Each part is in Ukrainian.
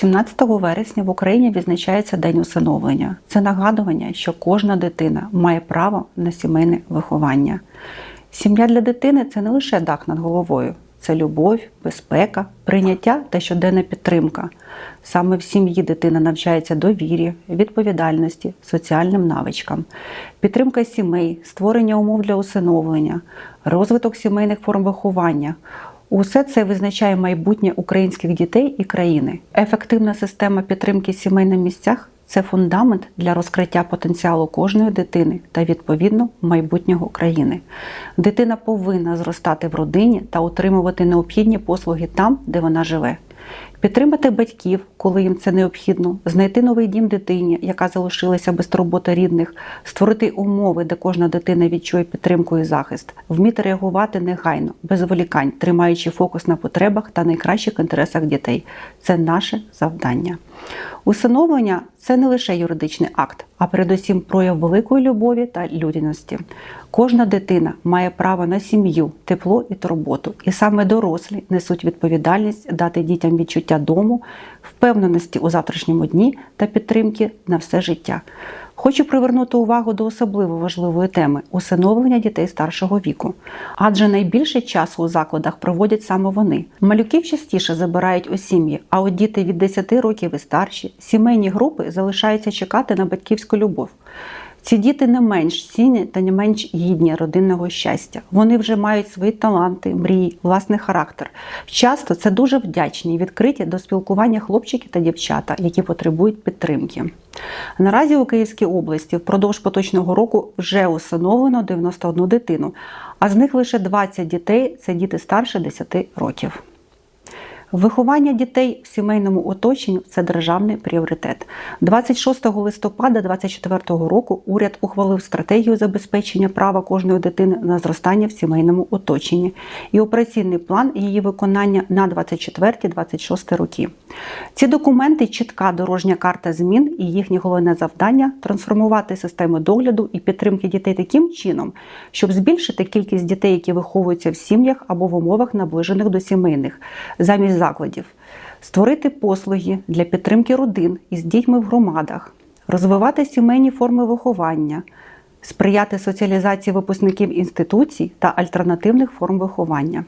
17 вересня в Україні відзначається День усиновлення. Це нагадування, що кожна дитина має право на сімейне виховання. Сім'я для дитини це не лише дах над головою, це любов, безпека, прийняття та щоденна підтримка. Саме в сім'ї дитина навчається довірі, відповідальності, соціальним навичкам, підтримка сімей, створення умов для усиновлення, розвиток сімейних форм виховання. Усе це визначає майбутнє українських дітей і країни. Ефективна система підтримки сімей на місцях це фундамент для розкриття потенціалу кожної дитини та відповідно майбутнього країни. Дитина повинна зростати в родині та отримувати необхідні послуги там, де вона живе. Підтримати батьків, коли їм це необхідно, знайти новий дім дитині, яка залишилася без роботи рідних, створити умови, де кожна дитина відчує підтримку і захист, вміти реагувати негайно, без волікань, тримаючи фокус на потребах та найкращих інтересах дітей. Це наше завдання. Усиновлення це не лише юридичний акт, а передусім прояв великої любові та людяності. Кожна дитина має право на сім'ю, тепло і турботу, і саме дорослі несуть відповідальність дати дітям відчуття дому, впевненості у завтрашньому дні та підтримки на все життя. Хочу привернути увагу до особливо важливої теми усиновлення дітей старшого віку, адже найбільше часу у закладах проводять саме вони. Малюків частіше забирають у сім'ї, а от діти від 10 років і старші, сімейні групи залишаються чекати на батьківську любов. Ці діти не менш цінні та не менш гідні родинного щастя. Вони вже мають свої таланти, мрії, власний характер. Часто це дуже вдячні і відкриті до спілкування хлопчики та дівчата, які потребують підтримки. Наразі у Київській області впродовж поточного року вже усиновлено 91 дитину, а з них лише 20 дітей це діти старше 10 років. Виховання дітей в сімейному оточенні це державний пріоритет. 26 листопада 2024 року уряд ухвалив стратегію забезпечення права кожної дитини на зростання в сімейному оточенні і операційний план її виконання на 24-26 роки. Ці документи чітка дорожня карта змін і їхнє головне завдання трансформувати систему догляду і підтримки дітей таким чином, щоб збільшити кількість дітей, які виховуються в сім'ях або в умовах наближених до сімейних, замість закладів, створити послуги для підтримки родин із дітьми в громадах, розвивати сімейні форми виховання, сприяти соціалізації випускників інституцій та альтернативних форм виховання.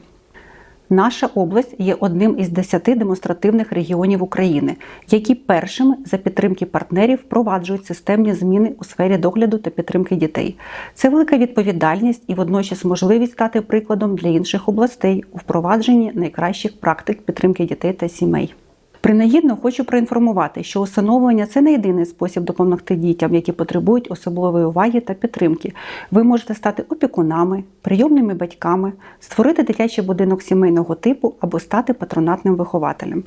Наша область є одним із десяти демонстративних регіонів України, які першими за підтримки партнерів впроваджують системні зміни у сфері догляду та підтримки дітей. Це велика відповідальність і водночас можливість стати прикладом для інших областей у впровадженні найкращих практик підтримки дітей та сімей. Принагідно хочу проінформувати, що усиновлення це не єдиний спосіб допомогти дітям, які потребують особливої уваги та підтримки. Ви можете стати опікунами, прийомними батьками, створити дитячий будинок сімейного типу або стати патронатним вихователем.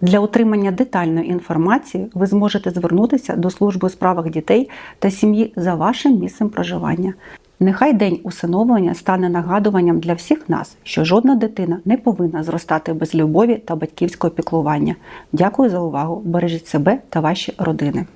Для отримання детальної інформації ви зможете звернутися до служби у справах дітей та сім'ї за вашим місцем проживання. Нехай день усиновлення стане нагадуванням для всіх нас, що жодна дитина не повинна зростати без любові та батьківського піклування. Дякую за увагу! Бережіть себе та ваші родини.